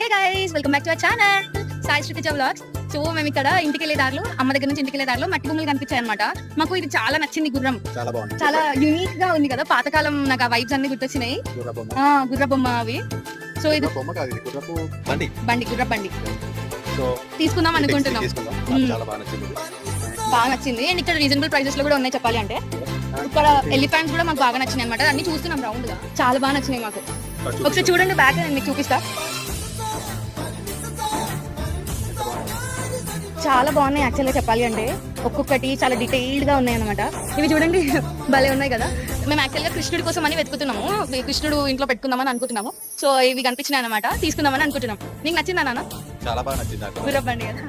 Hey guys welcome back to our channel Sai Srithija vlogs so మేము ఇక్కడ ఇంటికి వెళ్ళే దారిలో అమ్మ దగ్గర నుంచి ఇంటికి వెళ్ళే దారిలో మట్టి బొమ్మలు కనిపించాయి అనమాట మాకు ఇది చాలా నచ్చింది గుర్రం. చాలా బాగుంది. చాలా యూనిక్గా ఉంది కదా పాతకాలం నాకు ఆ వైబ్స్ అన్ని గుర్తొచ్చినాయి. గుర్ర బొమ్మ ఆ గుర్ర బొమ్మ అవి. సో ఇది బొమ్మ కాదు ఇది గుర్రపు బండి. బండి గుర్ర బండి. సో తీసుకుందాం అనుకుంటున్నాం. తీసుకుందాం. మ్మ్. నాకు చాలా బాగా నచ్చింది ఇది. బాగా నచ్చింది. అండ్ ఇక్కడ రీజనబుల్ ప్రైసెస్లో కూడా ఉన్నాయి చెప్పాలి అంటే. ఇక్కడ ఎలిఫెంట్స్ కూడా మాకు బాగా నచ్చినాయి అనమాట అన్ని చూస్తున్నాం రౌండ్గా. చాలా బాగా నచ్చినాయి మాకు. ఒకసారి చూడండి బ్యాక్ నేను మీకు చూపిస్తా. చాలా బాగున్నాయి యాక్చువల్గా చెప్పాలి అంటే. ఒక్కొక్కటి చాలా డీటెయిల్డ్గా ఉన్నాయి అనమాట ఇవి చూడండి భలే ఉన్నాయి కదా. మేము యాక్చువల్గా కృష్ణుడి కోసం అని వెతుకుతున్నాము. కృష్ణుడు ఇంట్లో పెట్టుకుందామని అనుకుంటున్నాము. సో ఇవి కనిపించినాయి అనమాట తీసుకుందామని అనుకుంటున్నాం. నీకు నచ్చిందా నాన్న? చాలా బాగా నచ్చింది గుర్రబండి కదా.